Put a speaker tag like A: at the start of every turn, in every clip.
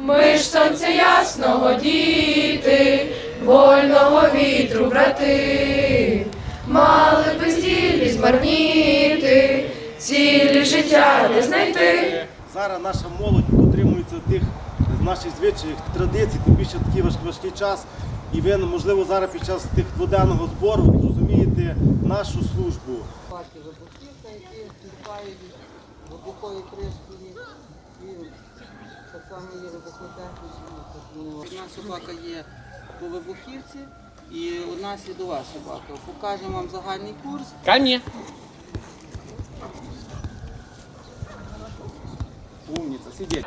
A: Ми ж сонце ясного діти, вольного вітру, брати, мали би цілі змарніти, цілі життя не знайти.
B: Зараз наша молодь дотримується тих наших звичаїв, традицій, тим більше такий важкий час. І він, можливо, зараз під час тих дводенного збору зрозуміє нашу службу.
C: Баки вибухівка, які від вибухової кришки і так само є вибухотехнічні. Одна собака є по вибухівці і одна слідова собака. Покажемо вам загальний курс.
D: Мне. Умница, сидеть.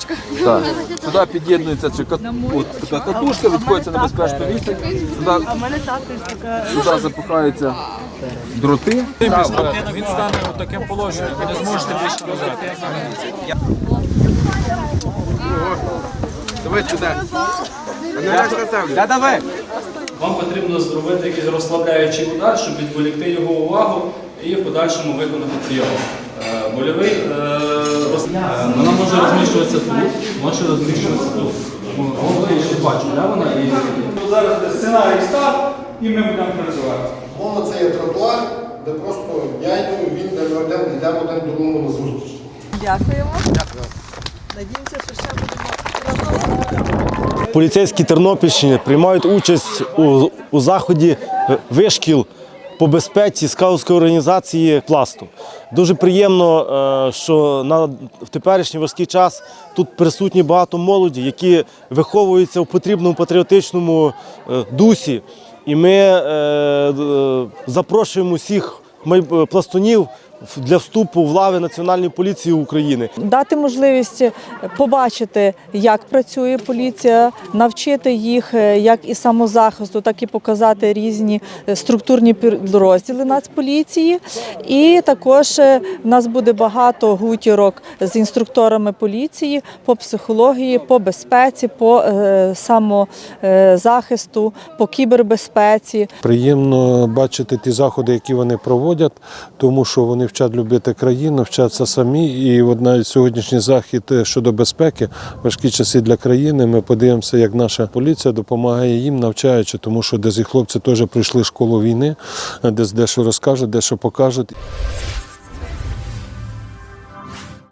E: Шкатулочка. Так. Сюди під'єднується ця кат- от така катушка, відходиться на безпечну відстань. Сюди, сюди запихаються дроти.
D: Він стане у таким положенням, ви не зможете більше нажати.
F: Вам потрібно зробити якийсь розслабляючий удар, щоб відволікти його увагу і в подальшому виконати прийом. Е, Больовий е, роз... вона може розміщуватися тут, може розміщуватися тут. Я не бачу, де вона і зараз сценарій став, і ми будемо працювати.
G: Мова це є тротуар, де просто я йду, він де ми йдемо, один другому на зустріч.
C: Дякуємо. Надіємося, що ще будемо.
B: Поліцейські Тернопільщини приймають участь у, у заході вишкіл по безпеці скаутської організації пласту. Дуже приємно, е, що на в теперішній важкий час тут присутні багато молоді, які виховуються в потрібному патріотичному е, дусі. І ми е, запрошуємо май- пластунів для вступу в лави Національної поліції України.
H: дати можливість побачити, як працює поліція, навчити їх е, як і самозахисту, так і показати різні е, структурні підрозділи Нацполіції. І також е, в нас буде багато гутірок з інструкторами поліції по психології, по безпеці, по самозахисту, по кібербезпеці.
I: Приємно бачити ті заходи, які вони проводять, тому що вони вчать любити країну, вчаться самі. І от навіть сьогоднішній захід е, щодо безпеки, важкі часи для країни. Ми подивимося, як наша поліція допомагає їм, навчаючи, тому що десь і хлопці теж пройшли школу війни, десь дещо розкажуть, дещо покажуть.